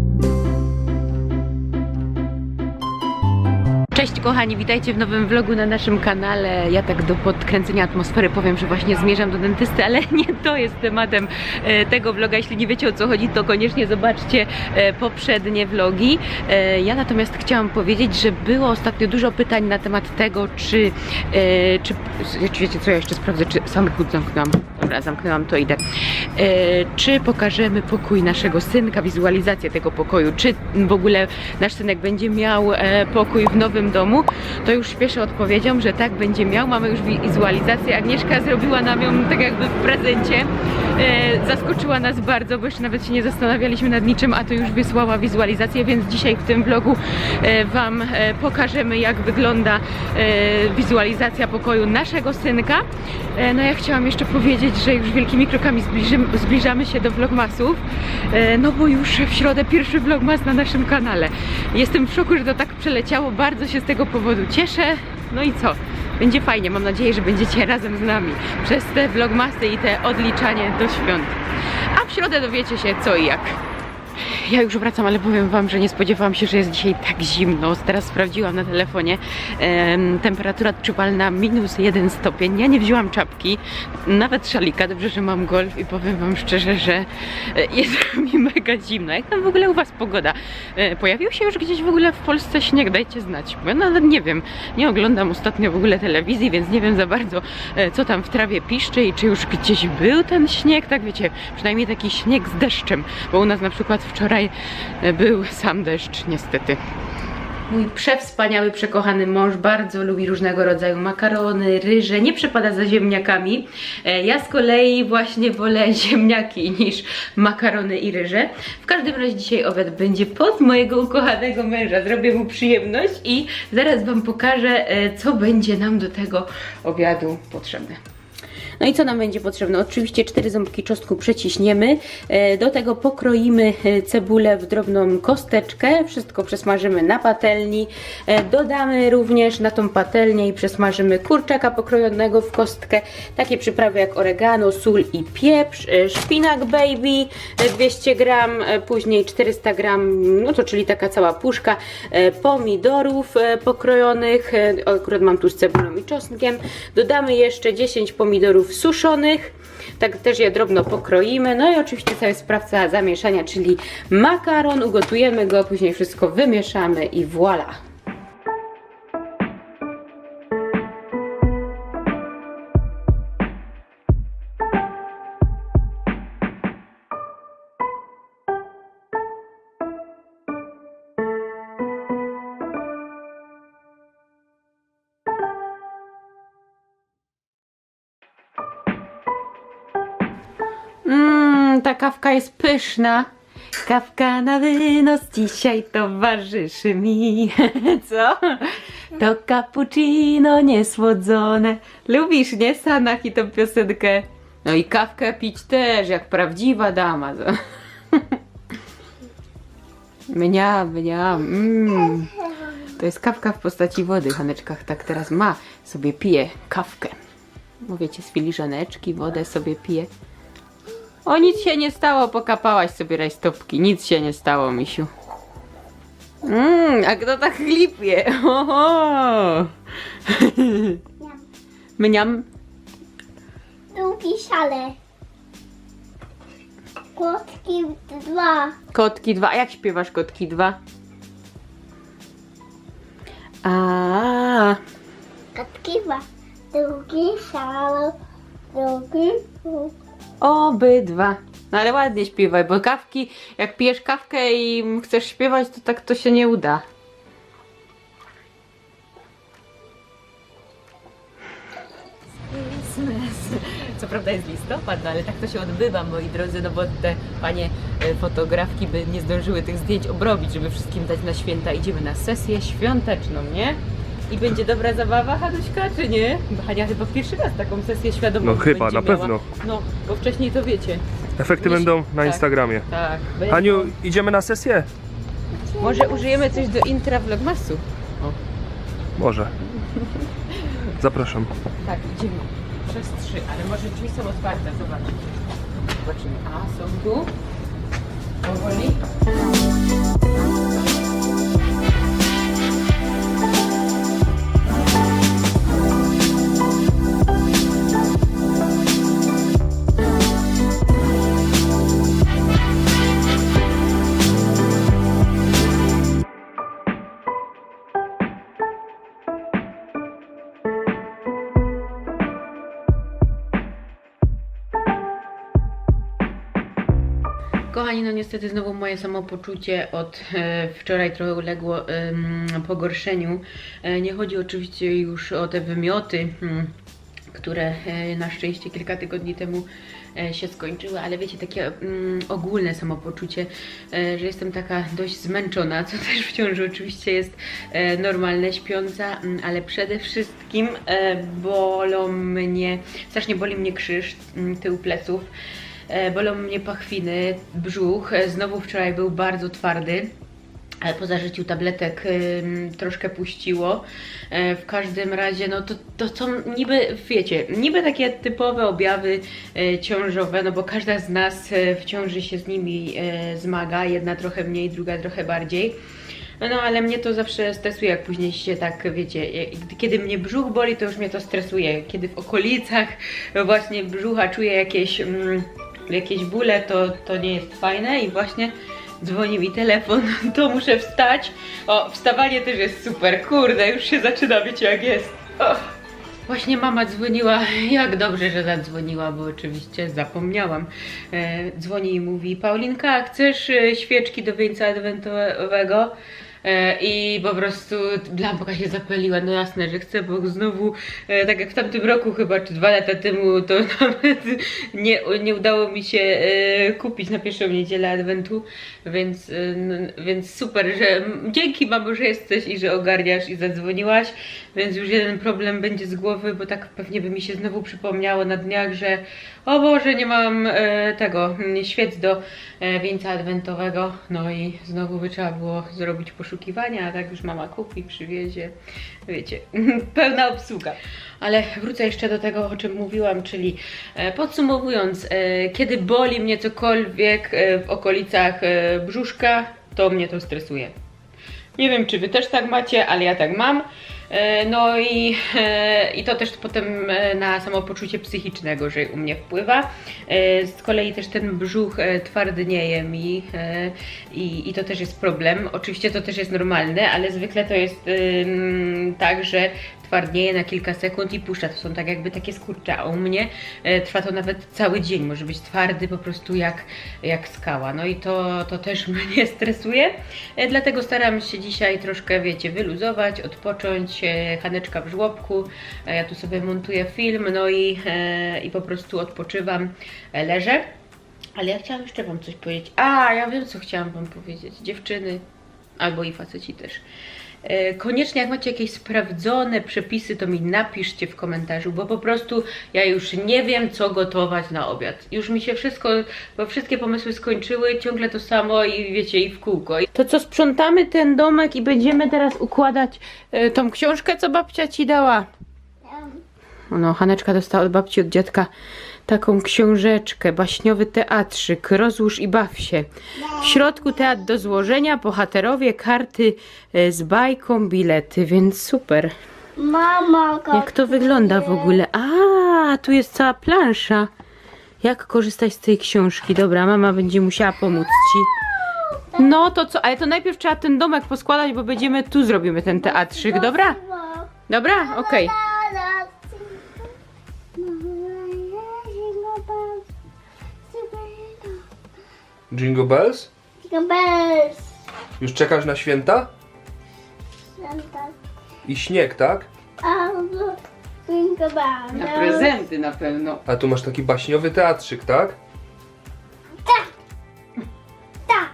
Thank you Cześć kochani, witajcie w nowym vlogu na naszym kanale. Ja tak do podkręcenia atmosfery powiem, że właśnie zmierzam do dentysty, ale nie to jest tematem e, tego vloga. Jeśli nie wiecie o co chodzi, to koniecznie zobaczcie e, poprzednie vlogi. E, Ja natomiast chciałam powiedzieć, że było ostatnio dużo pytań na temat tego, czy, czy, wiecie co, ja jeszcze sprawdzę, czy samochód zamknęłam. Dobra, zamknęłam, to idę. Czy pokażemy pokój naszego synka, wizualizację tego pokoju, czy w ogóle nasz synek będzie miał pokój w nowym domu, to już śpieszę odpowiedzią, że tak będzie miał. Mamy już wizualizację. Agnieszka zrobiła nam ją tak jakby w prezencie. E, Zaskoczyła nas bardzo, bo jeszcze nawet się nie zastanawialiśmy nad niczym, a to już wysłała wizualizację, więc dzisiaj w tym vlogu e, Wam e, pokażemy, jak wygląda e, wizualizacja pokoju naszego synka. E, No ja chciałam jeszcze powiedzieć, że już wielkimi krokami zbliżamy się do vlogmasów, e, no bo już w środę pierwszy vlogmas na naszym kanale. Jestem w szoku, że to tak przeleciało, bardzo się z tego powodu cieszę. No i co? Będzie fajnie, mam nadzieję, że będziecie razem z nami przez te vlogmasy i te odliczanie do świąt. A w środę dowiecie się co i jak. Ja już wracam, ale powiem Wam, że nie spodziewałam się, że jest dzisiaj tak zimno. Teraz sprawdziłam na telefonie. Em, temperatura odczuwalna minus 1 stopień. Ja nie wzięłam czapki, nawet szalika. Dobrze, że mam golf i powiem Wam szczerze, że e, jest mi mega zimno. Jak tam w ogóle u Was pogoda? E, Pojawił się już gdzieś w ogóle w Polsce śnieg? Dajcie znać. Bo ja nawet nie wiem. Nie oglądam ostatnio w ogóle telewizji, więc nie wiem za bardzo, e, co tam w trawie piszczy i czy już gdzieś był ten śnieg. Tak wiecie, przynajmniej taki śnieg z deszczem. Bo u nas na przykład wczoraj e, był sam deszcz, niestety. Mój przewspaniały, przekochany mąż bardzo lubi różnego rodzaju makarony, ryże, nie przepada za ziemniakami. E, Ja z kolei właśnie wolę ziemniaki niż makarony i ryże. W każdym razie dzisiaj obiad będzie pod mojego ukochanego męża. Zrobię mu przyjemność i zaraz Wam pokażę, e, co będzie nam do tego obiadu potrzebne. No i co nam będzie potrzebne? Oczywiście cztery ząbki czosnku przeciśniemy. E, Do tego pokroimy e, cebulę w drobną kosteczkę. Wszystko przesmażymy na patelni. E, Dodamy również na tą patelnię i przesmażymy kurczaka pokrojonego w kostkę. Takie przyprawy jak oregano, sól i pieprz. Szpinak baby e, 200 gram, później 400 gram, no to czyli taka cała puszka pomidorów pokrojonych. Akurat mam tu z cebulą i czosnkiem. Dodamy jeszcze 10 pomidorów suszonych. Tak też je drobno pokroimy. No i oczywiście cały sprawca zamieszania, czyli makaron. Ugotujemy go, później wszystko wymieszamy i voila. Ta kawka jest pyszna. Kawka na wynos dzisiaj towarzyszy mi. Co? To cappuccino niesłodzone. Lubisz, nie, Sanach i tą piosenkę? No i kawkę pić też, jak prawdziwa dama. Mnia, mnia, mmm. To jest kawka w postaci wody. Haneczka tak teraz ma. Sobie pije kawkę. Mówicie, z filiżaneczki wodę sobie pije. O, nic się nie stało, pokapałaś sobie rajstopki. Nic się nie stało, misiu. Mmm, a kto tak chlipie? Oho. Mniam. Długi szale. Kłodki dwa. Kotki dwa. A jak śpiewasz kotki dwa? A, Kotki dwa. Długi szale. Długi obydwa. No ale ładnie śpiewaj, bo kawki, jak pijesz kawkę i chcesz śpiewać, to tak to się nie uda. Co prawda jest listopad, no ale tak to się odbywa, moi drodzy, no bo te panie e, fotografki by nie zdążyły tych zdjęć obrobić, żeby wszystkim dać na święta. Idziemy na sesję świąteczną, nie? I będzie dobra zabawa, Hanuśka, czy nie? Bo Hania chyba pierwszy raz taką sesję świadomą No chyba, będzie na miała. pewno. No, bo wcześniej to wiecie. Efekty będą na tak. Instagramie. Tak. będą. Haniu, idziemy na sesję? Może użyjemy coś do intra vlogmasu? O, Może. Zapraszam. tak, idziemy. Przez trzy, ale może drzwi są otwarte, zobacz. Zobaczymy. A, są tu. Powoli. Kochani, no niestety znowu moje samopoczucie od e, wczoraj trochę uległo pogorszeniu. E, nie chodzi oczywiście już o te wymioty, hmm, które e, na szczęście kilka tygodni temu się skończyły, ale wiecie, takie mm, ogólne samopoczucie, że jestem taka dość zmęczona, co też w ciąży oczywiście jest normalne, śpiąca, mm, ale przede wszystkim bolą mnie, strasznie boli mnie krzyż, mm, tył pleców, bolą mnie pachwiny, brzuch, e, znowu wczoraj był bardzo twardy. Ale po zażyciu tabletek ym, troszkę puściło. E, w każdym razie, no to, to są niby, wiecie, niby takie typowe objawy e, ciążowe, no bo każda z nas e, w ciąży się z nimi e, zmaga, jedna trochę mniej, druga trochę bardziej. No ale mnie to zawsze stresuje, jak później się tak, wiecie, e, kiedy mnie brzuch boli, to już mnie to stresuje. Kiedy w okolicach właśnie brzucha czuję jakieś, mm, jakieś bóle, to, to nie jest fajne i właśnie dzwoni mi telefon, to muszę wstać. O, wstawanie też jest super, kurde, już się zaczyna być jak jest. Och. Właśnie mama dzwoniła, jak dobrze, że zadzwoniła, bo oczywiście zapomniałam. E, dzwoni i mówi, Paulinka, chcesz e, świeczki do wieńca adwentowego? E, I po prostu lampka się zapaliła, no jasne, że chcę, bo znowu, e, tak jak w tamtym roku chyba, czy dwa lata temu, to nawet nie, nie udało mi się e, kupić na pierwszą niedzielę Adwentu, więc, więc super, że dzięki mamo, że jesteś i że ogarniasz i zadzwoniłaś, więc już jeden problem będzie z głowy, bo tak pewnie by mi się znowu przypomniało na dniach, że o Boże, nie mam e, tego, mm, świec do e, wieńca adwentowego, no i znowu by trzeba było zrobić poszukiwania, a tak już mama kupi, przywiezie, wiecie, pełna obsługa. Ale wrócę jeszcze do tego, o czym mówiłam, czyli e, podsumowując, e, kiedy boli mnie cokolwiek e, w okolicach e, brzuszka, to mnie to stresuje. Nie wiem, czy wy też tak macie, ale ja tak mam. E, No i, e, i to też potem e, na samopoczucie psychiczne gorzej u mnie wpływa. Z kolei też ten brzuch twardnieje mi i, i to też jest problem. Oczywiście to też jest normalne, ale zwykle to jest tak, że twardnieje na kilka sekund i puszcza. To są tak jakby takie skurcze, a u mnie e, trwa to nawet cały dzień. Może być twardy po prostu jak, jak skała. No i to, to też mnie stresuje. E, Dlatego staram się dzisiaj troszkę, wiecie, wyluzować, odpocząć. e, Haneczka w żłobku. Ja tu sobie montuję film, no i, i po prostu odpoczywam, leżę. Ale ja chciałam jeszcze Wam coś powiedzieć. A, ja wiem, co chciałam Wam powiedzieć. Dziewczyny, albo i faceci też. E, Koniecznie, jak macie jakieś sprawdzone przepisy, to mi napiszcie w komentarzu, bo po prostu ja już nie wiem, co gotować na obiad. Już mi się wszystko, bo wszystkie pomysły skończyły, ciągle to samo i wiecie, i w kółko. To co, sprzątamy ten domek i będziemy teraz układać e, tą książkę, co babcia ci dała? No, Haneczka dostała od babci, od dziadka taką książeczkę, baśniowy teatrzyk, rozłóż i baw się. W środku teatr do złożenia, bohaterowie, karty e, z bajką, bilety, więc super. Mama, Jak to wygląda w ogóle? A, tu jest cała plansza. Jak korzystać z tej książki? Dobra, mama będzie musiała pomóc ci. No to co? Ale to najpierw trzeba ten domek poskładać, bo będziemy tu zrobimy ten teatrzyk, dobra? Dobra, okej. Jingle bells? Jingle bells. Już czekasz na święta? Santa. I śnieg, tak? Albo jingle bells. Na prezenty na pewno. A tu masz taki baśniowy teatrzyk, tak? Tak.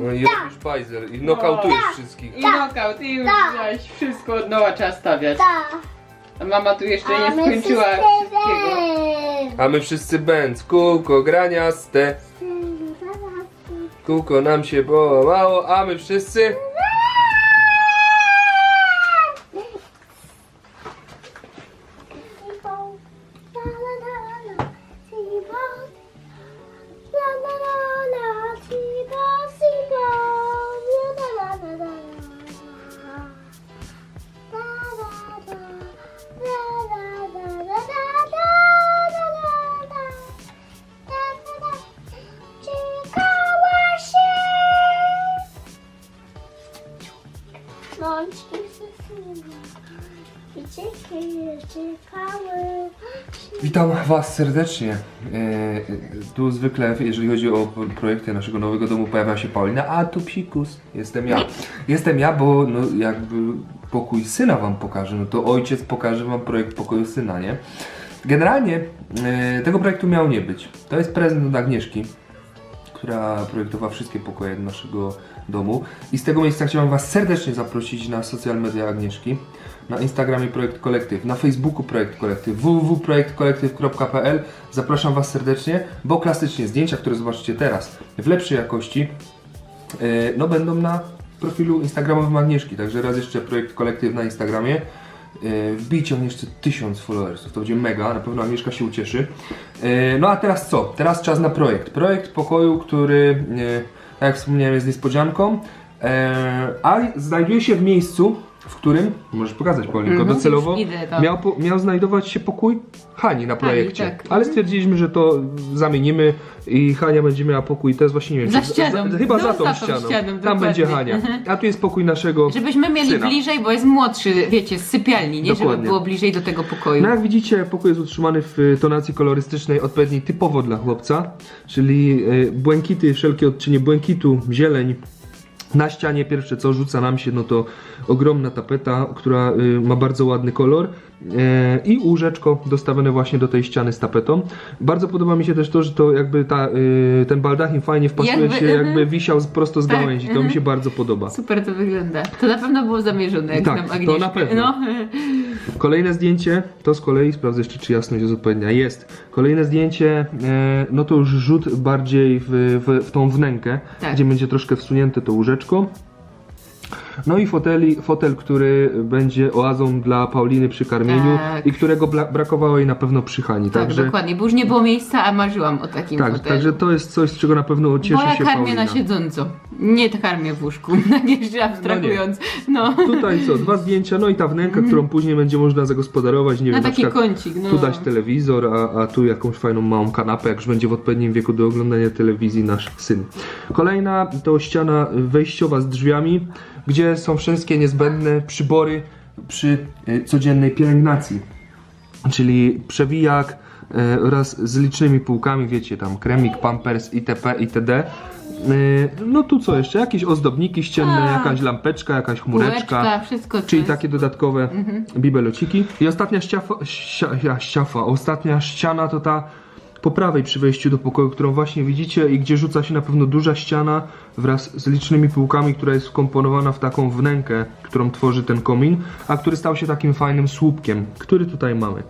No i robisz bajzer i nokautujesz wszystkich. I knockout, i już Tak. wziąłeś wszystko od nowa trzeba stawiać. Tak. A mama tu jeszcze A nie skończyła wszystkiego. A my wszyscy bęc, kółko graniaste, kółko nam się połamało, a my wszyscy... Was serdecznie. E, Tu zwykle, jeżeli chodzi o projekty naszego nowego domu, pojawia się Paulina, a tu psikus. Jestem ja. Jestem ja, bo no, jakby pokój syna Wam pokażę, no to ojciec pokaże Wam projekt pokoju syna, nie? Generalnie e, tego projektu miało nie być. To jest prezent od Agnieszki, która projektowała wszystkie pokoje naszego domu. I z tego miejsca chciałem Was serdecznie zaprosić na social media Agnieszki. Na Instagramie Projekt Kolektyw, na Facebooku Projekt Kolektyw, www.projektkolektyw.pl Zapraszam Was serdecznie, bo klasycznie zdjęcia, które zobaczycie teraz w lepszej jakości, yy, no będą na profilu Instagramowym Agnieszki. Także raz jeszcze Projekt Kolektyw na Instagramie. Yy, Wbijcie on jeszcze tysiąc followersów, to będzie mega, na pewno Agnieszka się ucieszy. Yy, No a teraz co? Teraz czas na projekt. Projekt pokoju, który, tak jak wspomniałem, jest niespodzianką, a znajduje się w miejscu, w którym, możesz pokazać Paulinko, Mhm, docelowo idę tam. miał, po, miał znajdować się pokój Hani na projekcie. tak. Ale stwierdziliśmy, że to zamienimy i Hania będzie miała pokój, to jest właśnie nie wiem, Za czy- ścianą. chyba No, za tą za tą ścianą. ścianą, Tam dokładnie. będzie Hania. A tu jest pokój naszego Żebyśmy mieli syna. bliżej, bo jest młodszy, wiecie, z sypialni, nie? Żeby Dokładnie. było bliżej do tego pokoju. No jak widzicie, pokój jest utrzymany w y, tonacji kolorystycznej odpowiedniej typowo dla chłopca, czyli y, błękity, wszelkie odcienie błękitu, zieleń. Na ścianie pierwsze co rzuca nam się, no to ogromna tapeta, która y, ma bardzo ładny kolor y, i łóżeczko dostawione właśnie do tej ściany z tapetą. Bardzo podoba mi się też to, że to jakby ta, y, ten baldachim fajnie wpasuje Jakby, się, mhm. jakby wisiał prosto z Tak, gałęzi. To mi mhm. się bardzo podoba. Super to wygląda. To na pewno było zamierzone, jak Tak, znam to Agnieszkę. na pewno. No. Kolejne zdjęcie, to z kolei, sprawdzę jeszcze czy jasność jest odpowiednia, jest. Kolejne zdjęcie, e, no to już rzut bardziej w, w, w tą wnękę, Tak. gdzie będzie troszkę wsunięte to łóżeczko. No i foteli, fotel, który będzie oazą dla Pauliny przy karmieniu Tak. i którego brakowało jej na pewno przy Hani. Tak, Także, dokładnie, bo już nie było miejsca, a marzyłam o takim tak, hotelu. także to jest coś, z czego na pewno Bo cieszy ja się karmię Paulina. na siedząco. Nie karmię w łóżku, jeszcze abstrahując. No, Tutaj co, dwa zdjęcia, no i ta wnęka, którą później będzie można zagospodarować, nie na wiem, na taki przykład kącik. No. Tu dać telewizor, a, a tu jakąś fajną małą kanapę, jak już będzie w odpowiednim wieku do oglądania telewizji nasz syn. Kolejna to ściana wejściowa z drzwiami, gdzie są wszystkie niezbędne przybory przy y, codziennej pielęgnacji. Czyli przewijak oraz z licznymi półkami, wiecie, tam kremik, pampers, itp., itd. Y, No tu co jeszcze? Jakieś ozdobniki ścienne, Tak. jakaś lampeczka, jakaś chmureczka. Co Czyli jest. takie dodatkowe bibelociki. I ostatnia ściafa, ścia, ja, ściafa, ostatnia ściana to ta po prawej przy wejściu do pokoju, którą właśnie widzicie i gdzie rzuca się na pewno duża ściana wraz z licznymi półkami, która jest wkomponowana w taką wnękę, którą tworzy ten komin, a który stał się takim fajnym słupkiem, który tutaj mamy.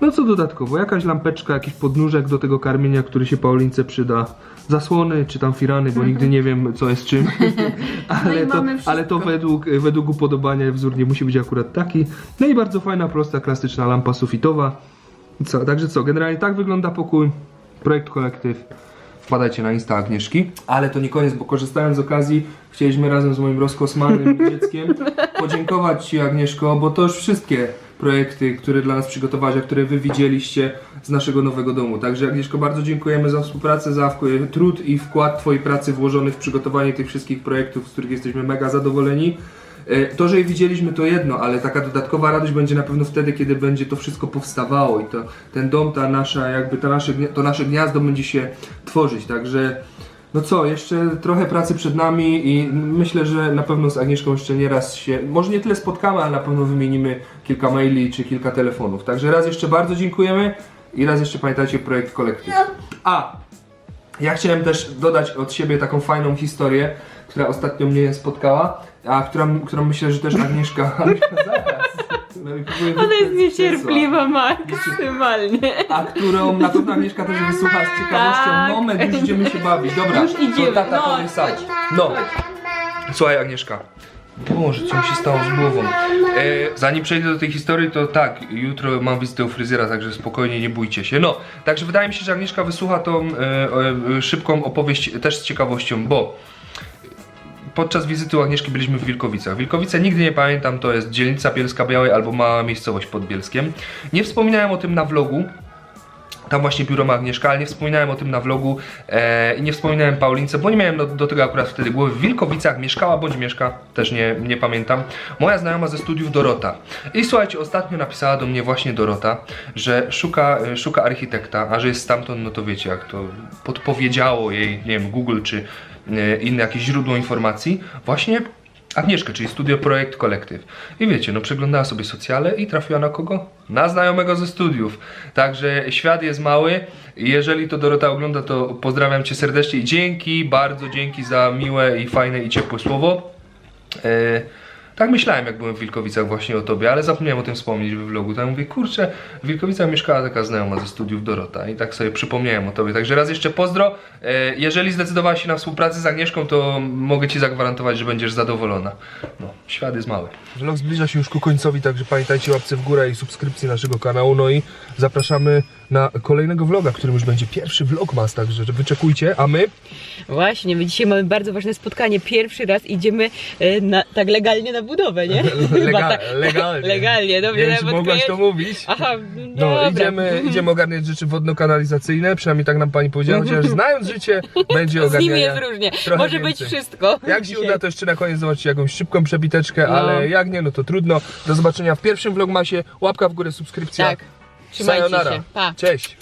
No co dodatkowo, jakaś lampeczka, jakiś podnóżek do tego karmienia, który się Paulince przyda. Zasłony czy tam firany, bo nigdy nie wiem co jest czym. ale, No to, ale to według, według upodobania wzór nie musi być akurat taki. No i bardzo fajna, prosta, klasyczna lampa sufitowa. Co, także co, generalnie tak wygląda pokój. Projekt kolektyw. Wpadajcie na Insta Agnieszki. Ale to nie koniec, bo korzystając z okazji, chcieliśmy razem z moim rozkosmanym dzieckiem podziękować Ci Agnieszko, bo to już wszystkie projekty, które dla nas przygotowałaś, a które Wy widzieliście z naszego nowego domu. Także Agnieszko, bardzo dziękujemy za współpracę, za trud i wkład Twojej pracy włożony w przygotowanie tych wszystkich projektów, z których jesteśmy mega zadowoleni. E, To, że je widzieliśmy to jedno, ale taka dodatkowa radość będzie na pewno wtedy, kiedy będzie to wszystko powstawało i to, ten dom, ta nasza, jakby ta nasze, to nasze gniazdo będzie się tworzyć, także no co, jeszcze trochę pracy przed nami i myślę, że na pewno z Agnieszką jeszcze nie raz się, może nie tyle spotkamy, ale na pewno wymienimy kilka maili czy kilka telefonów. Także raz jeszcze bardzo dziękujemy i raz jeszcze pamiętajcie projekt kolektyw. A, ja chciałem też dodać od siebie taką fajną historię, która ostatnio mnie spotkała, a która, którą myślę, że też Agnieszka... Zaraz. No Ona jest niecierpliwa maksymalnie. A którą na pewno Agnieszka też wysłucha z ciekawością. Tak. Moment, już idziemy się bawić. Dobra, Już idziemy, to tata no, powie sam. No, słuchaj Agnieszka. Boże, co mi się stało z głową? E, zanim przejdę do tej historii, to tak, jutro mam wizytę u fryzjera, także spokojnie, nie bójcie się. No, także wydaje mi się, że Agnieszka wysłucha tą e, e, szybką opowieść też z ciekawością, bo podczas wizyty u Agnieszki byliśmy w Wilkowicach. Wilkowice nigdy nie pamiętam, to jest dzielnica Bielska Białej albo mała miejscowość pod Bielskiem. Nie wspominałem o tym na vlogu, Tam właśnie biuro ma Agnieszka, ale nie wspominałem o tym na vlogu e, i nie wspominałem Paulince, bo nie miałem do, do tego akurat wtedy głowy. W Wilkowicach mieszkała bądź mieszka, też nie, nie pamiętam, moja znajoma ze studiów Dorota. I słuchajcie, ostatnio napisała do mnie właśnie Dorota, że szuka, szuka architekta, a że jest stamtąd, no to wiecie jak to podpowiedziało jej, nie wiem, Google czy inne jakieś źródło informacji, właśnie Agnieszkę, czyli Studio Projekt Kolektyw. I wiecie, no przeglądała sobie socjale i trafiła na kogo? Na znajomego ze studiów. Także świat jest mały. Jeżeli to Dorota ogląda, to pozdrawiam Cię serdecznie i dzięki, bardzo dzięki za miłe i fajne i ciepłe słowo. E, tak myślałem, jak byłem w Wilkowicach właśnie o tobie, ale zapomniałem o tym wspomnieć w vlogu. To ja mówię, kurczę, w Wilkowicach mieszkała taka znajoma ze studiów Dorota i tak sobie przypomniałem o tobie. Także raz jeszcze pozdro. E, jeżeli zdecydowałaś się na współpracę z Agnieszką, to mogę ci zagwarantować, że będziesz zadowolona. No, świat jest mały. Vlog zbliża się już ku końcowi, także pamiętajcie łapce w górę i subskrypcji naszego kanału. No i zapraszamy na kolejnego vloga, którym już będzie pierwszy vlogmas, także że wyczekujcie, a my Właśnie, my dzisiaj mamy bardzo ważne spotkanie. Pierwszy raz idziemy e, na, tak legalnie na budowę, nie? Lega- tak. legalnie. legalnie, dobrze. Nie wiem, czy mogłaś to mówić. Aha, No, dobra. idziemy, idziemy ogarniać rzeczy wodno-kanalizacyjne, przynajmniej tak nam pani powiedziała, chociaż znając życie, będzie Z nimi ogarniania. jest różnie. Może więcej. być wszystko. Jak się uda, to jeszcze na koniec zobaczycie jakąś szybką przebiteczkę, No. ale jak nie, no to trudno. Do zobaczenia w pierwszym vlogmasie. Łapka w górę, subskrypcja. Tak. Trzymajcie Sayonara. się. Pa. Cześć.